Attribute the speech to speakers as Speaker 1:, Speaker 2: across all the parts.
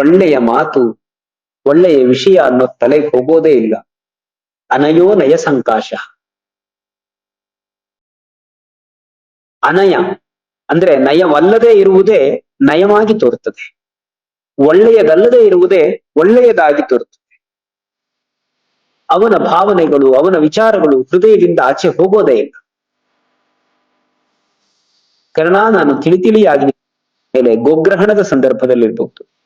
Speaker 1: ಒಳ್ಳೆಯ ಮಾತು, ಒಳ್ಳೆಯ ವಿಷಯ ಅನ್ನೋ ತಲೆಗೆ ಹೋಗೋದೇ ಇಲ್ಲ. ಅನಯೋ ನಯ ಸಂಕಾಶ. ಅನಯ ಅಂದ್ರೆ ನಯವಲ್ಲದೆ ಇರುವುದೇ ನಯವಾಗಿ ತೋರುತ್ತದೆ. ಒಳ್ಳೆಯದಲ್ಲದೆ ಇರುವುದೇ ಒಳ್ಳೆಯದಾಗಿ ತೋರುತ್ತದೆ. ಅವನ ಭಾವನೆಗಳು, ಅವನ ವಿಚಾರಗಳು ಹೃದಯದಿಂದ ಆಚೆ ಹೋಗೋದೇ ಇಲ್ಲ. ಕಾರಣ, ನಾನು ತಿಳಿ ತಿಳಿಯಾಗಿ ಮೇಲೆ ಗೋಗ್ರಹಣದ ಸಂದರ್ಭದಲ್ಲಿರ್ಬಹುದು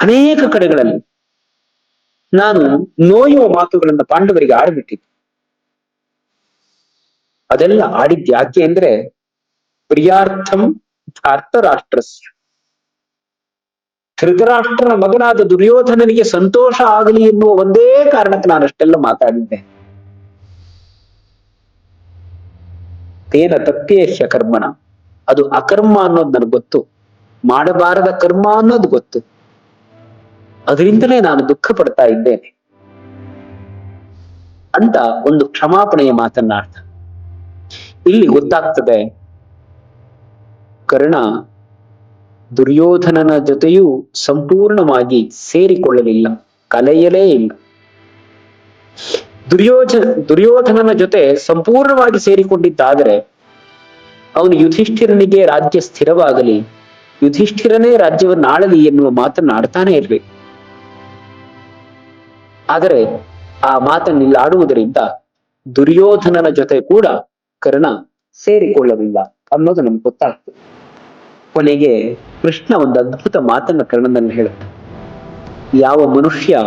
Speaker 1: ಅನೇಕ ಕಡೆಗಳಲ್ಲಿ ನಾನು ನೋಯುವ ಮಾತುಗಳನ್ನ ಪಾಂಡವರಿಗೆ ಆಡಿಬಿಟ್ಟಿದ್ದೆ. ಅದೆಲ್ಲ ಆಡಿದ್ ಯಾಕೆ ಅಂದ್ರೆ ಪ್ರಿಯಾರ್ಥಂ ಧಾರ್ತರಾಷ್ಟ್ರಸ್ಯ. ಧೃತರಾಷ್ಟ್ರನ ಮಗನಾದ ದುರ್ಯೋಧನನಿಗೆ ಸಂತೋಷ ಆಗಲಿ ಎನ್ನುವ ಒಂದೇ ಕಾರಣಕ್ಕೆ ನಾನು ಅಷ್ಟೆಲ್ಲ ಮಾತಾಡಿದ್ದೆ. ತೇನ ತಪ್ಪೇಶ ಕರ್ಮಣ. ಅದು ಅಕರ್ಮ ಅನ್ನೋದು ನನಗೆ ಗೊತ್ತು. ಮಾಡಬಾರದ ಕರ್ಮ ಅನ್ನೋದು ಗೊತ್ತು. ಅದರಿಂದಲೇ ನಾನು ದುಃಖ ಪಡ್ತಾ ಇದ್ದೇನೆ. ಅಂತ ಒಂದು ಕ್ಷಮಾಪಣೆಯ ಮಾತನ್ನಾಡ್ತ ಇಲ್ಲಿ ಗೊತ್ತಾಗ್ತದೆ, ಕರ್ಣ ದುರ್ಯೋಧನನ ಜೊತೆಯೂ ಸಂಪೂರ್ಣವಾಗಿ ಸೇರಿಕೊಳ್ಳಲಿಲ್ಲ, ಕಲೆಯಲೇ ಇಲ್ಲ. ದುರ್ಯೋಧನ ದುರ್ಯೋಧನನ ಜೊತೆ ಸಂಪೂರ್ಣವಾಗಿ ಸೇರಿಕೊಂಡಿದ್ದಾದರೆ, ಅವನು ಯುಧಿಷ್ಠಿರನಿಗೆ ರಾಜ್ಯ ಸ್ಥಿರವಾಗಲಿ, ಯುಧಿಷ್ಠಿರನೇ ರಾಜ್ಯವನ್ನು ಆಳಲಿ ಎನ್ನುವ ಮಾತನ್ನು ಆಡ್ತಾನೆ ಇರ್ಬೇಕು. ಆದರೆ ಆ ಮಾತನ್ನಿಲ್ಲಾಡುವುದರಿಂದ ದುರ್ಯೋಧನನ ಜೊತೆ ಕೂಡ ಕರ್ಣ ಸೇರಿಕೊಳ್ಳಲಿಲ್ಲ ಅನ್ನೋದು ನಮ್ಗೆ ಗೊತ್ತಾಗ್ತದೆ. ಕೊನೆಗೆ ಕೃಷ್ಣ ಒಂದು ಅದ್ಭುತ ಮಾತನ್ನ ಕರ್ಣನಲ್ಲಿ ಹೇಳುತ್ತೆ. ಯಾವ ಮನುಷ್ಯ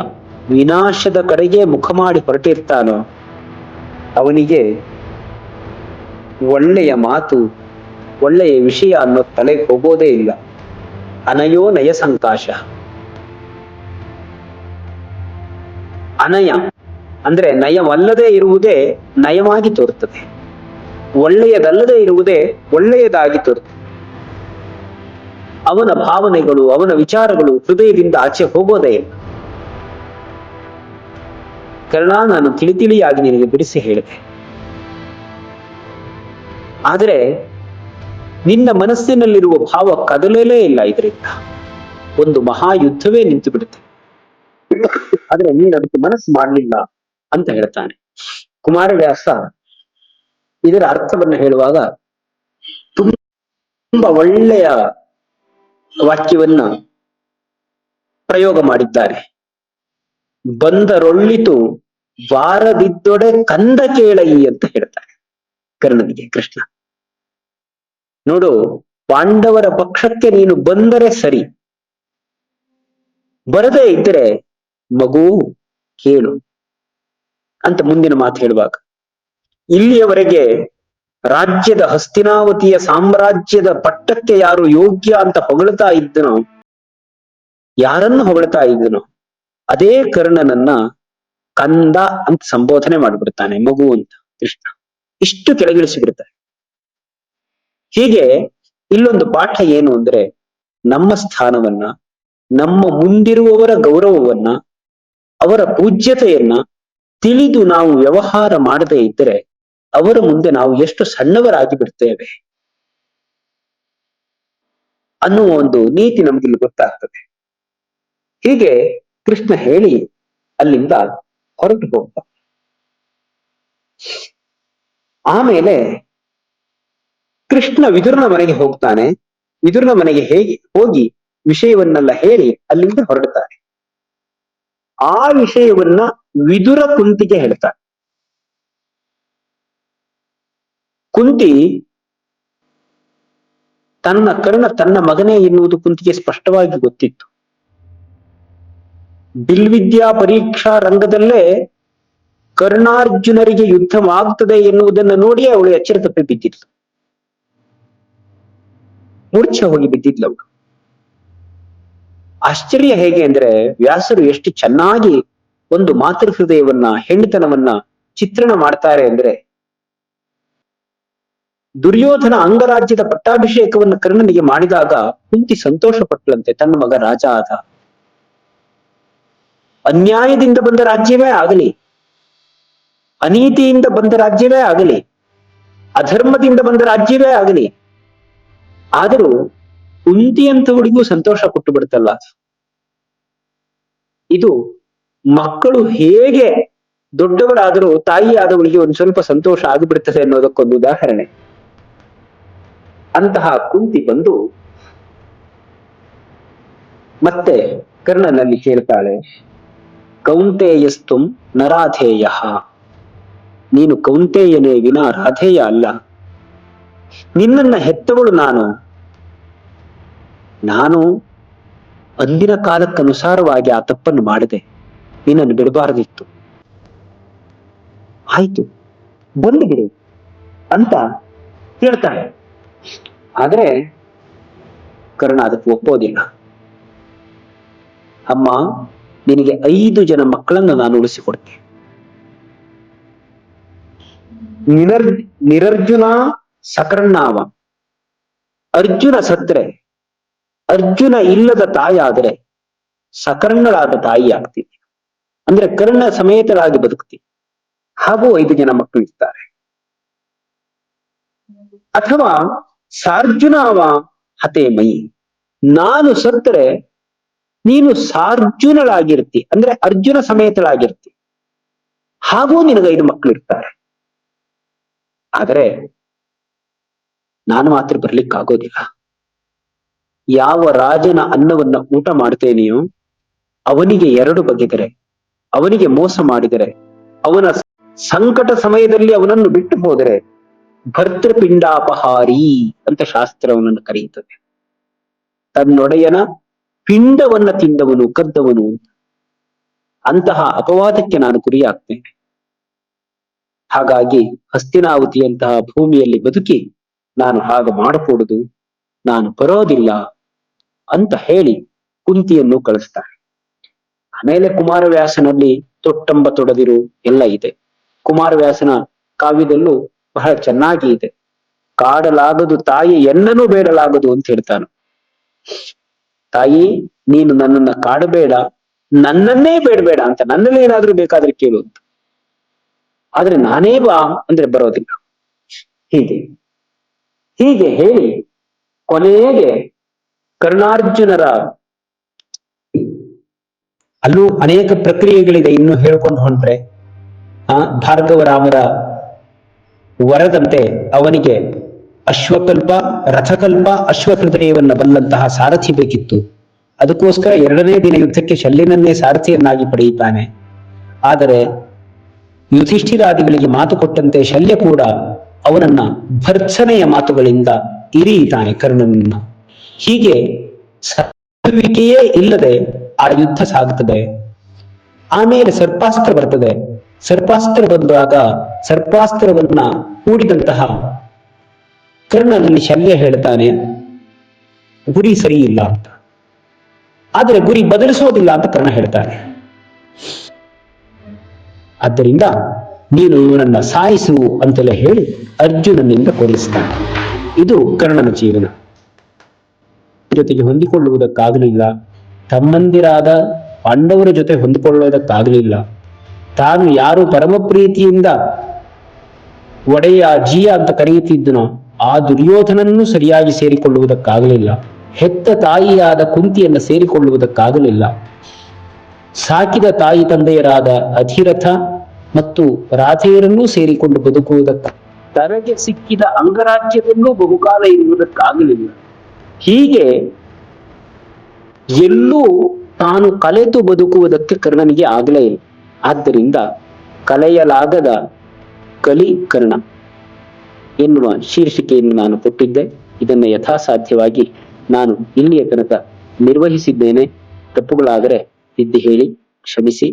Speaker 1: ವಿನಾಶದ ಕಡೆಗೆ ಮುಖ ಮಾಡಿ ಹೊರಟಿರ್ತಾನೋ ಅವನಿಗೆ ಒಳ್ಳೆಯ ಮಾತು, ಒಳ್ಳೆಯ ವಿಷಯ ಅನ್ನೋ ತಲೆಗೆ ಹೋಗೋದೇ ಇಲ್ಲ. ಅನಯೋ ನಯ ಸಂಕಾಶ ಅನಯ. ಅಂದ್ರೆ ನಯವಲ್ಲದೆ ಇರುವುದೇ ನಯವಾಗಿ ತೋರುತ್ತದೆ. ಒಳ್ಳೆಯದಲ್ಲದೆ ಇರುವುದೇ ಒಳ್ಳೆಯದಾಗಿ ತೋರುತ್ತದೆ. ಅವನ ಭಾವನೆಗಳು, ಅವನ ವಿಚಾರಗಳು ಹೃದಯದಿಂದ ಆಚೆ ಹೋಗೋದೇ ಇಲ್ಲ. ಕರ್ಣ, ನಾನು ತಿಳಿ ತಿಳಿಯಾಗಿ ನಿನಗೆ ಬಿಡಿಸಿ ಹೇಳಿದೆ. ಆದರೆ ನಿನ್ನ ಮನಸ್ಸಿನಲ್ಲಿರುವ ಭಾವ ಕದಲಲೇ ಇಲ್ಲ ಇದರಿಂದ. ಒಂದು ಮಹಾಯುದ್ಧವೇ ನಿಂತು ಬಿಡುತ್ತೆ ಆದ್ರೆ ನೀನು ಅದಕ್ಕೆ ಮನಸ್ಸು ಮಾಡಲಿಲ್ಲ ಅಂತ ಹೇಳ್ತಾನೆ. ಕುಮಾರವ್ಯಾಸ ಇದರ ಅರ್ಥವನ್ನು ಹೇಳುವಾಗ ತುಂಬಾ ಒಳ್ಳೆಯ ವಾಕ್ಯವನ್ನ ಪ್ರಯೋಗ ಮಾಡಿದ್ದಾರೆ. ಬಂದರೊಳ್ಳಿತು ವಾರದಿದ್ದೊಡೆ ಕಂದ ಕೇಳಯಿ ಅಂತ ಹೇಳ್ತಾರೆ ಕರ್ಣನಿಗೆ ಕೃಷ್ಣ. ನೋಡು, ಪಾಂಡವರ ಪಕ್ಷಕ್ಕೆ ನೀನು ಬಂದರೆ ಸರಿ. ಬರದೇ ಇದ್ದರೆ ಮಗು, ಕೇಳು ಅಂತ ಮುಂದಿನ ಮಾತು ಹೇಳುವಾಗ, ಇಲ್ಲಿಯವರೆಗೆ ರಾಜ್ಯದ ಹಸ್ತಿನಾವತಿಯ ಸಾಮ್ರಾಜ್ಯದ ಪಟ್ಟಕ್ಕೆ ಯಾರು ಯೋಗ್ಯ ಅಂತ ಹೊಗಳ್ತಾ ಇದ್ದನೋ, ಯಾರನ್ನು ಹೊಗಳ್ತಾ ಇದ್ದನೋ, ಅದೇ ಕರ್ಣನನ್ನ ಕಂದ ಅಂತ ಸಂಬೋಧನೆ ಮಾಡಿಬಿಡ್ತಾನೆ ಮಗು ಅಂತ ಕೃಷ್ಣ. ಇಷ್ಟು ಕೆಳಗಿಳಿಸಿಬಿಡ್ತಾನೆ ಹೀಗೆ ಇಲ್ಲೊಂದು ಪಾಠ ಏನು ಅಂದ್ರೆ, ನಮ್ಮ ಸ್ಥಾನವನ್ನ, ನಮ್ಮ ಮುಂದಿರುವವರ ಗೌರವವನ್ನ ಅವರ ಪೂಜ್ಯತೆಯನ್ನ ತಿಳಿದು ನಾವು ವ್ಯವಹಾರ ಮಾಡದೇ ಇದ್ದರೆ ಅವರ ಮುಂದೆ ನಾವು ಎಷ್ಟು ಸಣ್ಣವರಾಗಿ ಬಿಡ್ತೇವೆ? ಅನ್ನುವ ಒಂದು ನೀತಿ ನಮಗಿಲ್ಲಿ ಗೊತ್ತಾಗ್ತದೆ. ಹೀಗೆ ಕೃಷ್ಣ ಹೇಳಿ ಅಲ್ಲಿಂದ ಹೊರಟು ಹೋಗ್ತ ಆಮೇಲೆ ಕೃಷ್ಣ ವಿದುರ್ನ ಮನೆಗೆ ಹೋಗ್ತಾನೆ. ವಿದುರ್ನ ಮನೆಗೆ ಹೇಗೆ ಹೋಗಿ ವಿಷಯವನ್ನೆಲ್ಲ ಹೇಳಿ ಅಲ್ಲಿಂದ ಹೊರಡ್ತಾನೆ. ಆ ವಿಷಯವನ್ನ ವಿದುರ ಕುಂತಿಗೆ ಹೇಳ್ತಾರೆ. ಕುಂತಿ ತನ್ನ ಕರ್ಣ ತನ್ನ ಮಗನೇ ಎನ್ನುವುದು ಕುಂತಿಗೆ ಸ್ಪಷ್ಟವಾಗಿ ಗೊತ್ತಿತ್ತು. ಬಿಲ್ವಿದ್ಯಾ ಪರೀಕ್ಷಾ ರಂಗದಲ್ಲೇ ಕರ್ಣಾರ್ಜುನರಿಗೆ ಯುದ್ಧವಾಗ್ತದೆ ಎನ್ನುವುದನ್ನು ನೋಡಿ ಅವಳು ಎಚ್ಚರ ತಪ್ಪಿ ಬಿದ್ದಿದ್ಲು. ಮೂರ್ಛೆ ಹೋಗಿ ಬಿದ್ದಿದ್ಲು ಅವಳು. ಆಶ್ಚರ್ಯ ಹೇಗೆ ಅಂದ್ರೆ ವ್ಯಾಸರು ಎಷ್ಟು ಚೆನ್ನಾಗಿ ಒಂದು ಮಾತೃ ಹೃದಯವನ್ನ ಹೆಣ್ಣುತನವನ್ನ ಚಿತ್ರಣ ಮಾಡ್ತಾರೆ ಅಂದ್ರೆ ದುರ್ಯೋಧನ ಅಂಗರಾಜ್ಯದ ಪಟ್ಟಾಭಿಷೇಕವನ್ನು ಕರ್ಣನಿಗೆ ಮಾಡಿದಾಗ ಕುಂತಿ ಸಂತೋಷ ಪಟ್ಟಳಂತೆ ತನ್ನ ಮಗ ರಾಜ ಆದ. ಅನ್ಯಾಯದಿಂದ ಬಂದ ರಾಜ್ಯವೇ ಆಗಲಿ, ಅನೀತಿಯಿಂದ ಬಂದ ರಾಜ್ಯವೇ ಆಗಲಿ, ಅಧರ್ಮದಿಂದ ಬಂದ ರಾಜ್ಯವೇ ಆಗಲಿ, ಆದರೂ ಕುಂತಿ ಅಂತವಳಿಗೂ ಸಂತೋಷ ಕೊಟ್ಟು ಬಿಡುತ್ತಲ್ಲ? ಅದು. ಇದು ಮಕ್ಕಳು ಹೇಗೆ ದೊಡ್ಡವರಾದರೂ ತಾಯಿ ಆದವಳಿಗೆ ಒಂದು ಸ್ವಲ್ಪ ಸಂತೋಷ ಆಗಿಬಿಡುತ್ತದೆ ಅನ್ನೋದಕ್ಕೊಂದು ಉದಾಹರಣೆ. ಅಂತಹ ಕುಂತಿ ಬಂದು ಮತ್ತೆ ಕರ್ಣನಲ್ಲಿ ಹೇಳ್ತಾಳೆ ಕೌಂಟೇಯಸ್ತುಂ ನರಾಧೇಯ. ನೀನು ಕೌಂಟೇಯನೇ ವಿನ ರಾಧೇಯ ಅಲ್ಲ. ನಿನ್ನನ್ನ ಹೆತ್ತವಳು ನಾನು. ನಾನು ಅಂದಿನ ಕಾಲಕ್ಕನುಸಾರವಾಗಿ ಆ ತಪ್ಪನ್ನು ಮಾಡಿದೆ. ನಿನ್ನನ್ನು ಬಿಡಬಾರದಿತ್ತು. ಆಯ್ತು, ಬಂದು ಬಿಡು ಅಂತ ಹೇಳ್ತಾಳೆ. ಆದ್ರೆ ಕರ್ಣ ಅದಕ್ಕೆ ಒಪ್ಪೋದಿಲ್ಲ. ಅಮ್ಮ, ನಿನಗೆ ಐದು ಜನ ಮಕ್ಕಳನ್ನು ನಾನು ಉಳಿಸಿಕೊಡ್ತೇನೆ. ನಿರರ್ ನಿರರ್ಜುನ ಸಕರ್ಣಾವ. ಅರ್ಜುನ ಸತ್ರೆ. ಅರ್ಜುನ ಇಲ್ಲದ ತಾಯಾದರೆ ಸಕರ್ಣಳಾದ ತಾಯಿ ಆಗ್ತೀವಿ ಅಂದ್ರೆ ಕರ್ಣ ಸಮೇತರಾಗಿ ಬದುಕ್ತೀವಿ ಹಾಗೂ ಐದು ಜನ ಮಕ್ಕಳು ಇರ್ತಾರೆ. ಅಥವಾ ಸಾರ್ಜುನಾವ ಹತೆ ಮೈ. ನಾನು ಸತ್ತರೆ ನೀನು ಸಾರ್ಜುನಳಾಗಿರ್ತಿ. ಅಂದ್ರೆ ಅರ್ಜುನ ಸಮೇತಳಾಗಿರ್ತಿ. ಹಾಗೂ ನಿನಗೆ ಐದು ಮಕ್ಕಳು ಇರ್ತಾರೆ. ಆದರೆ ನಾನು ಮಾತ್ರ ಬರ್ಲಿಕ್ಕಾಗೋದಿಲ್ಲ. ಯಾವ ರಾಜನ ಅನ್ನವನ್ನ ಊಟ ಮಾಡ್ತೇನೆಯೋ ಅವನಿಗೆ ಎರಡು ಬಗೆದರೆ. ಅವನಿಗೆ ಮೋಸ ಮಾಡಿದರೆ, ಅವನ ಸಂಕಟ ಸಮಯದಲ್ಲಿ ಅವನನ್ನು ಬಿಟ್ಟು ಹೋದರೆ ಭರ್ತೃಪಿಂಡಾಪಹಾರಿ ಅಂತ ಶಾಸ್ತ್ರವನನ್ನು ಕರೆಯುತ್ತದೆ. ತನ್ನೊಡೆಯನ ಪಿಂಡವನ್ನ ತಿಂದವನು, ಕದ್ದವನು ಅಂತ. ಅಂತಹ ಅಪವಾದಕ್ಕೆ ನಾನು ಗುರಿಯಾಗ್ತೇನೆ. ಹಾಗಾಗಿ ಹಸ್ತಿನಾವತಿಯಂತಹ ಭೂಮಿಯಲ್ಲಿ ಬದುಕಿ ನಾನು ಹಾಗೆ ಮಾಡಕೂಡದು ನಾನು ಬರೋದಿಲ್ಲ. ಅಂತ ಹೇಳಿ ಕುಂತಿಯನ್ನು ಕಳಿಸ್ತಾರೆ. ಆಮೇಲೆ ಕುಮಾರವ್ಯಾಸನಲ್ಲಿ ತೊಟ್ಟಂಬ ತೊಡದಿರು ಎಲ್ಲ ಇದೆ. ಕುಮಾರವ್ಯಾಸನ ಕಾವ್ಯದಲ್ಲೂ ಬಹಳ ಚೆನ್ನಾಗಿ ಇದೆ. ಕಾಡಲಾಗದು ತಾಯಿ ಎನ್ನನೂ ಬೇಡಲಾಗದು ಅಂತ ಹೇಳ್ತಾನೆ. ತಾಯಿ, ನೀನು ನನ್ನನ್ನ ಕಾಡಬೇಡ, ನನ್ನನ್ನೇ ಬೇಡಬೇಡ ಅಂತ ನನ್ನಲ್ಲಿ ಏನಾದ್ರೂ ಬೇಕಾದ್ರೆ ಕೇಳು ಅಂತ. ಆದ್ರೆ ನಾನೇ ಬಾ ಅಂದ್ರೆ ಬರೋದಿಲ್ಲ. ಹೀಗೆ. ಹೀಗೆ ಹೇಳಿ ಕೊನೆಗೆ ಕರ್ಣಾರ್ಜುನರ ಅಲ್ಲೂ ಅನೇಕ ಪ್ರಕ್ರಿಯೆಗಳಿದೆ. ಇನ್ನು ಹೇಳ್ಕೊಂಡು ಹೊಂಟ್ರೆ ಆ ಭಾರ್ಗವರಾಮರ ವರದಂತೆ ಅವನಿಗೆ ಅಶ್ವಕಲ್ಪ, ರಥಕಲ್ಪ ಅಶ್ವಹೃದಯವನ್ನ ಬಲ್ಲಂತಹ ಸಾರಥಿ ಬೇಕಿತ್ತು. ಅದಕ್ಕೋಸ್ಕರ ಎರಡನೇ ದಿನ ಯುದ್ಧಕ್ಕೆ ಶಲ್ಯನನ್ನೇ ಸಾರಥಿಯನ್ನಾಗಿ ಪಡೆಯುತ್ತಾನೆ. ಆದರೆ ಯುಧಿಷ್ಠಿರಾದಿಗಳಿಗೆ ಮಾತು ಕೊಟ್ಟಂತೆ ಶಲ್ಯ ಕೂಡ ಅವನನ್ನ ಭರ್ತ್ಸನೆಯ ಮಾತುಗಳಿಂದ ಇರಿಯುತ್ತಾನೆ ಕರ್ಣನನ್ನ. ಹೀಗೆ ಸತ್ತುವಿಕೆಯೇ ಇಲ್ಲದೆ ಆ ಯುದ್ಧ ಸಾಗುತ್ತದೆ ಆಮೇಲೆ ಸರ್ಪಾಸ್ತ್ರ ಬರ್ತದೆ. ಸರ್ಪಾಸ್ತ್ರ ಬಂದಾಗ ಸರ್ಪಾಸ್ತ್ರವನ್ನ ಕೂಡಿದಂತಹ ಕರ್ಣನಲ್ಲಿ ಶಲ್ಯ ಹೇಳ್ತಾನೆ, ಗುರಿ ಸರಿ ಇಲ್ಲ ಅಂತ. ಆದರೆ ಗುರಿ ಬದಲಿಸೋದಿಲ್ಲ ಅಂತ ಕರ್ಣ ಹೇಳ್ತಾನೆ. ಆದ್ದರಿಂದ ನೀನು ಇವನನ್ನ ಸಾಯಿಸು ಅಂತೆಲ್ಲ ಹೇಳಿ ಅರ್ಜುನನಿಂದ ಕೊಡಿಸ್ತಾನೆ ಇದು ಕರ್ಣನ ಜೀವನ. ಜೊತೆಗೆ ಹೊಂದಿಕೊಳ್ಳುವುದಕ್ಕಾಗಲಿಲ್ಲ. ತಮ್ಮಂದಿರಾದ ಪಾಂಡವರ ಜೊತೆ ಹೊಂದಿಕೊಳ್ಳುವುದಕ್ಕಾಗಲಿಲ್ಲ. ತಾನು ಯಾರು ಪರಮ ಪ್ರೀತಿಯಿಂದ ಒಡೆಯ ಜೀಯ ಅಂತ ಕರೆಯುತ್ತಿದ್ದನೋ, ಆ ದುರ್ಯೋಧನನ್ನು ಸರಿಯಾಗಿ ಸೇರಿಕೊಳ್ಳುವುದಕ್ಕಾಗಲಿಲ್ಲ. ಹೆತ್ತ ತಾಯಿಯಾದ ಕುಂತಿಯನ್ನು ಸೇರಿಕೊಳ್ಳುವುದಕ್ಕಾಗಲಿಲ್ಲ. ಸಾಕಿದ ತಾಯಿ ತಂದೆಯರಾದ ಅಧಿರಥ ಮತ್ತು ರಾಧೆಯರನ್ನೂ ಸೇರಿಕೊಂಡು ಬದುಕುವುದಕ್ಕ ತನಗೆ ಸಿಕ್ಕಿದ ಅಂಗರಾಜ್ಯದಲ್ಲೂ ಬಹುಕಾಲ ಇರುವುದಕ್ಕಾಗಲಿಲ್ಲ. ಹೀಗೆ ಎಲ್ಲೂ ತಾನು ಕಲೆತು ಬದುಕುವುದಕ್ಕೆ ಕರ್ಣನಿಗೆ ಆಗಲೇ ಇಲ್ಲ. ಆದ್ದರಿಂದ ಕಲೆಯಲಾಗದ ಕಲಿ ಕರ್ಣ ಎನ್ನುವ ಶೀರ್ಷಿಕೆಯನ್ನು ನಾನು ಕೊಟ್ಟಿದ್ದೆ. ಇದನ್ನು ಯಥಾಸಾಧ್ಯವಾಗಿ ನಾನು ಇಲ್ಲಿಯ ತನಕ ನಿರ್ವಹಿಸಿದ್ದೇನೆ. ತಪ್ಪುಗಳಾದರೆ ತಿದ್ದಿ ಹೇಳಿ, ಕ್ಷಮಿಸಿ.